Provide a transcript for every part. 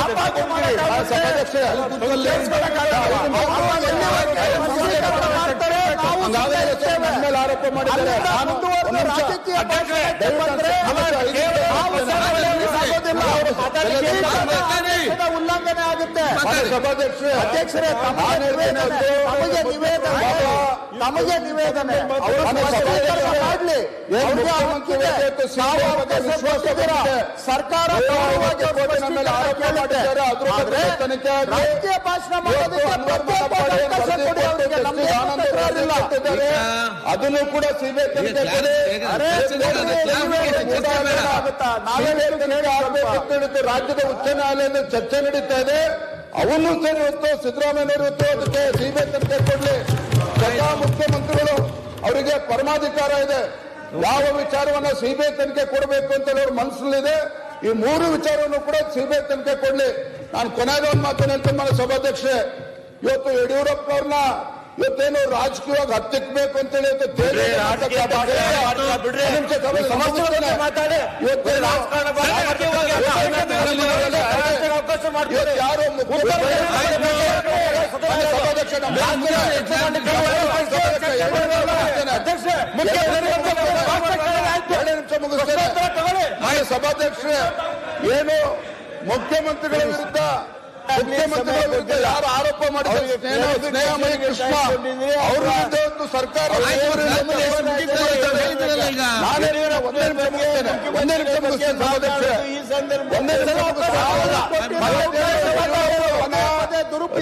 ಆರೋಪ ಮಾಡಿದ್ದಾರೆ. ಉಲ್ಲಂಘನೆ ಆಗುತ್ತೆ. ಅಧ್ಯಕ್ಷರೇ ತಮಗೆ ನಿವೇದನೆ. ತಮಗೆ ನಿವೇದನೆ. ಸರ್ಕಾರ ಅದನ್ನು ಕೂಡ ಸಿಬಿಐ ರಾಜ್ಯದ ಉಚ್ಚ ನ್ಯಾಯಾಲಯದಲ್ಲಿ ಚರ್ಚೆ ನಡೀತಾ ಇದೆ. ಅವನು ಸರಿ ಹೊತ್ತು ಸಿದ್ದರಾಮಯ್ಯ ಇರುತ್ತೋ ಅದಕ್ಕೆ ಸಿಬಿಐ ತನಿಖೆ ಕೊಡ್ಲಿ. ಸ್ವತಃ ಮುಖ್ಯಮಂತ್ರಿಗಳು ಅವರಿಗೆ ಪರಮಾಧಿಕಾರ ಇದೆ. ಯಾವ ವಿಚಾರವನ್ನ ಸಿಬಿಐ ತನಿಖೆ ಕೊಡಬೇಕು ಅಂತ ಅವ್ರ ಮನಸ್ಸಲ್ಲಿದೆ ಈ ಮೂರು ವಿಚಾರವನ್ನು ಕೂಡ ಸಿಬಿಐ ತನಿಖೆ ಕೊಡ್ಲಿ. ನಾನು ಕೊನೆಗೆ ಒಂದು ಮಾತು ಹೇಳ್ತೀನಿ ಮನೆ ಸಭಾಧ್ಯಕ್ಷೆ ಇವತ್ತು ಯಡಿಯೂರಪ್ಪ ಅವ್ರನ್ನ ಇವತ್ತೇನು ರಾಜಕೀಯವಾಗಿ ಹತ್ತಿಕ್ಬೇಕು ಅಂತೇಳಿ ಇವತ್ತು ಯಾರು ಸಭಾಧ್ಯಕ್ಷರೇ ಏನು ಮುಖ್ಯಮಂತ್ರಿಗಳ ವಿರುದ್ಧ ಮುಖ್ಯಮಂತ್ರಿಗಳ ವಿರುದ್ಧ ಯಾರು ಆರೋಪ ಮಾಡಿದ್ದಾರೆ ಸ್ನೇಹಮಯ ಕೃಷ್ಣ ಅವ್ರ ವಿರುದ್ಧ ಒಂದು ಸರ್ಕಾರ ಒಂದೇ ನಿಮಿಷ ಒಂದೇ ನಿಮಿಷ ಸಭಾಧ್ಯಕ್ಷರೇ ಒಂದೇ ನಿಮಿಷ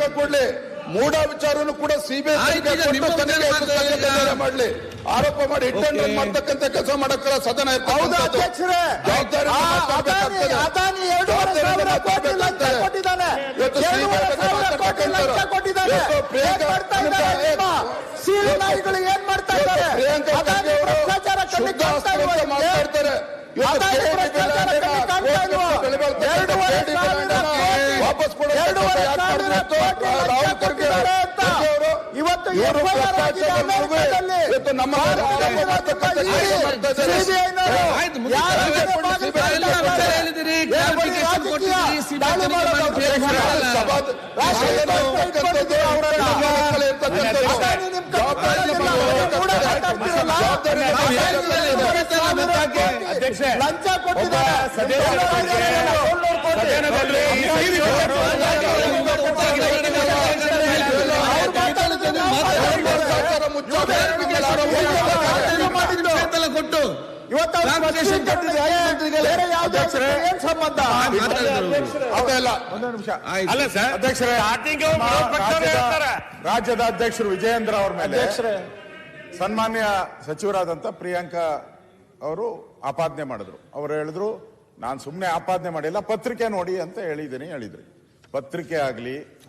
ತನಿಖೆ ಕೊಡ್ಲಿ ಮೂಢ ವಿಚಾರನು ಕೂಡ ಸಿಬಿಐ ಮಾಡಲಿ. ಆರೋಪ ಮಾಡಿ ಹಿಟ್ಟನ್ನು ಮಾಡ್ತಕ್ಕಂತ ಕೆಲಸ ಮಾಡಕ್ಕ ಸದನ ಮಾಡ್ತಾ ಇರ್ತಾರೆ ಎರಡೂವರೆ ಸಾವಿರ ಕೋಟಿ ಲಂಚ ಕೊಟ್ಟಿದ್ದಾರೆ ಅಂತ ಇವತ್ತು ಎಫ್ಐಆರ್ ಆಗಿದೆ ಅಮೆರಿಕದಲ್ಲಿ ಲಂಚ ಕೊಟ್ಟಿದ್ದಾರೆ ಕೊಟ್ಟು ರಾಜ್ಯದ ಅಧ್ಯಕ್ಷರು ವಿಜಯೇಂದ್ರ ಅವ್ರ ಮೇಲೆ ಸನ್ಮಾನ್ಯ ಸಚಿವರಾದಂತ ಪ್ರಿಯಾಂಕಾ ಅವರು ಆಪಾದನೆ ಮಾಡಿದ್ರು. ಅವ್ರು ಹೇಳಿದ್ರು ನಾನು ಸುಮ್ಮನೆ ಆಪಾದನೆ ಮಾಡಿಲ್ಲ ಪತ್ರಿಕೆ ನೋಡಿ ಅಂತ ಹೇಳಿದ್ದೀನಿ ಹೇಳಿದ್ರು. ಪತ್ರಿಕೆ ಆಗ್ಲಿ